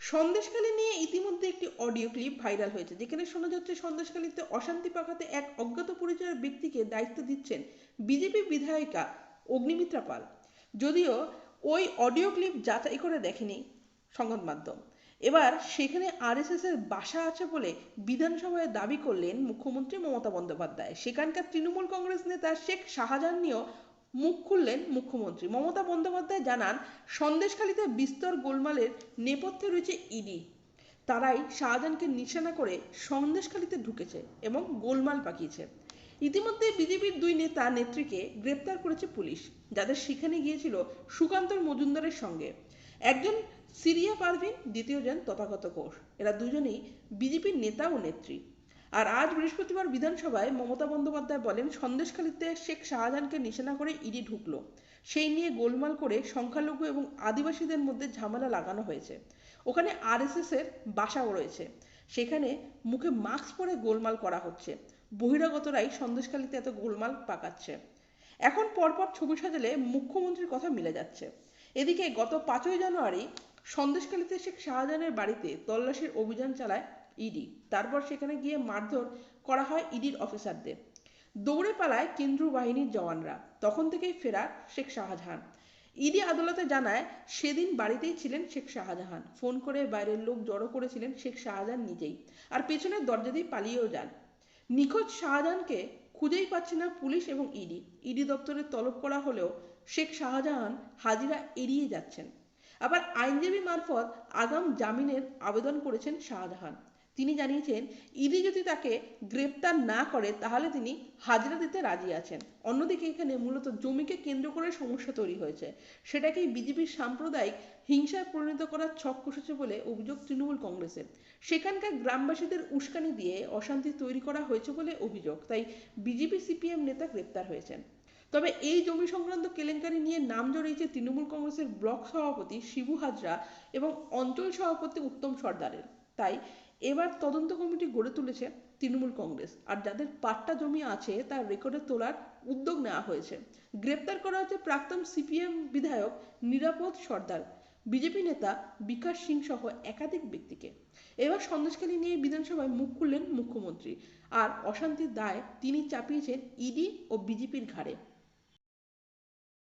সন্দেশখালী নিয়ে ইতিমধ্যে একটি অডিও ক্লিপ ভাইরাল হয়েছে, যেখানে শোনা যাচ্ছে সন্দেশখালীতে অশান্তি পাকাতে এক অজ্ঞাত পরিচয়ের ব্যক্তিকে দায়িত্ব দিচ্ছেন বিজেপি বিধায়িকা অগ্নিমিত্রা পাল। যদিও ওই অডিও ক্লিপ যাচাই করে দেখেনি সংবাদ মাধ্যম। এবার সেখানে আরএসএস এর বাসা আছে বলে বিধানসভায় দাবি করলেন মুখ্যমন্ত্রী মমতা বন্দ্যোপাধ্যায়। সেখানকার তৃণমূল কংগ্রেস নেতা শেখ শাহজাহান নিয়েও মুখ খুললেন মুখ্যমন্ত্রী। মমতা বন্দ্যোপাধ্যায় জানান, সন্দেশখালীতে বিস্তর গোলমালের নেপথ্যে রয়েছে ইডি। তারাই শাহজাহানকে নিশানা করে সন্দেশখালীতে ঢুকেছে এবং গোলমাল পাকিয়েছে। ইতিমধ্যে বিজেপির দুই নেতা নেত্রীকে গ্রেপ্তার করেছে পুলিশ, যাদের সেখানে গিয়েছিল সুকান্তর মজুমদারের সঙ্গে। একজন সিরিয়া পারভিন দ্বিতীয়জন তথাগত ঘোষ। এরা দুজনেই বিজেপির নেতা ও নেত্রী। আর আজ বৃহস্পতিবার বিধানসভায় মমতা বন্দ্যোপাধ্যায় বলেন, সন্দেশখালীতে শেখ শাহজাহানকে নিশানা করে ইডি ঢুকলো। সেই নিয়ে গোলমাল করে সংখ্যালঘু এবং আদিবাসীদের মধ্যে ঝামেলা লাগানো হয়েছে। ওখানে আরএসএস এর বাসাও রয়েছে। সেখানে মুখে মাস্ক পরে গোলমাল করা হচ্ছে। বহিরাগতরাই সন্দেশখালীতে এত গোলমাল পাকাচ্ছে। এখন পরপর ছবি সাজালে মুখ্যমন্ত্রীর কথা মিলে যাচ্ছে। এদিকে গত পাঁচই জানুয়ারি সন্দেশখালীতে শেখ শাহজাহানের বাড়িতে তল্লাশির অভিযান চালায় ইডি। তারপর সেখানে গিয়ে মারধর করা হয় ইডির অফিসারদের। দৌড়ে পালায় কেন্দ্রীয় বাহিনীর জওয়ানরা। তখন থেকেই ফেরার শেখ শাহজাহান। ইডি আদালতে জানায়, সেদিন বাড়িতেই ছিলেন শেখ শাহজাহান। ফোন করে বাইরের লোক জড়ো করেছিলেন শেখ শাহজাহান নিজেই। আর পেছনের দরজা দিয়ে পালিয়েও যান। নিখোঁজ শাহজাহানকে খুঁজেই পাচ্ছে না পুলিশ এবং ইডি। ইডি দপ্তরে তলব করা হলেও শেখ শাহজাহান হাজিরা এড়িয়ে যাচ্ছেন। আবার আইনজীবী মারফত আগাম জামিনের আবেদন করেছেন শাহজাহান। তিনি জানিয়েছেন ইডি যদি তাকে গ্রেপ্তার না করে, তাহলে তিনি হাজিরা দিতে রাজি আছেন। অন্যদিকে এখানে মূলত জমিকে কেন্দ্র করে সমস্যা তৈরি হয়েছে। সেটাকেই বিজেপির সাম্প্রদায়িক হিংসায় পরিণত করার ছক কষেছে বলে অভিযোগ তৃণমূল কংগ্রেসের। সেখানকার গ্রামবাসীদের উস্কানি দিয়ে অশান্তি তৈরি করা হয়েছে বলে অভিযোগ, তাই বিজেপি সিপিএম নেতা গ্রেপ্তার হয়েছেন। তবে এই জমি সংক্রান্ত কেলেঙ্কারি নিয়ে নাম জড়িয়েছে তৃণমূল কংগ্রেসের ব্লক সভাপতি শিবু হাজরা এবং অঞ্চল সভাপতি উত্তম সর্দারের। তাই এবার তদন্ত কমিটি গড়ে তুলেছে তৃণমূল কংগ্রেস। আর যাদের পাট্টা জমি আছে, তার রেকর্ডে তোলার উদ্যোগ নেওয়া হয়েছে। গ্রেপ্তার করা হয়েছে প্রাক্তন সিপিএম বিধায়ক নিরাপদ সর্দার। বিজেপি নেতা বিকাশ সিং সহ একাধিক ব্যক্তিকে। এবার সন্দেশখালী নিয়ে বিধানসভায় মুখ খুললেন মুখ্যমন্ত্রী। আর অশান্তির দায় তিনি চাপিয়েছেন ইডি ও বিজেপির ঘাড়ে।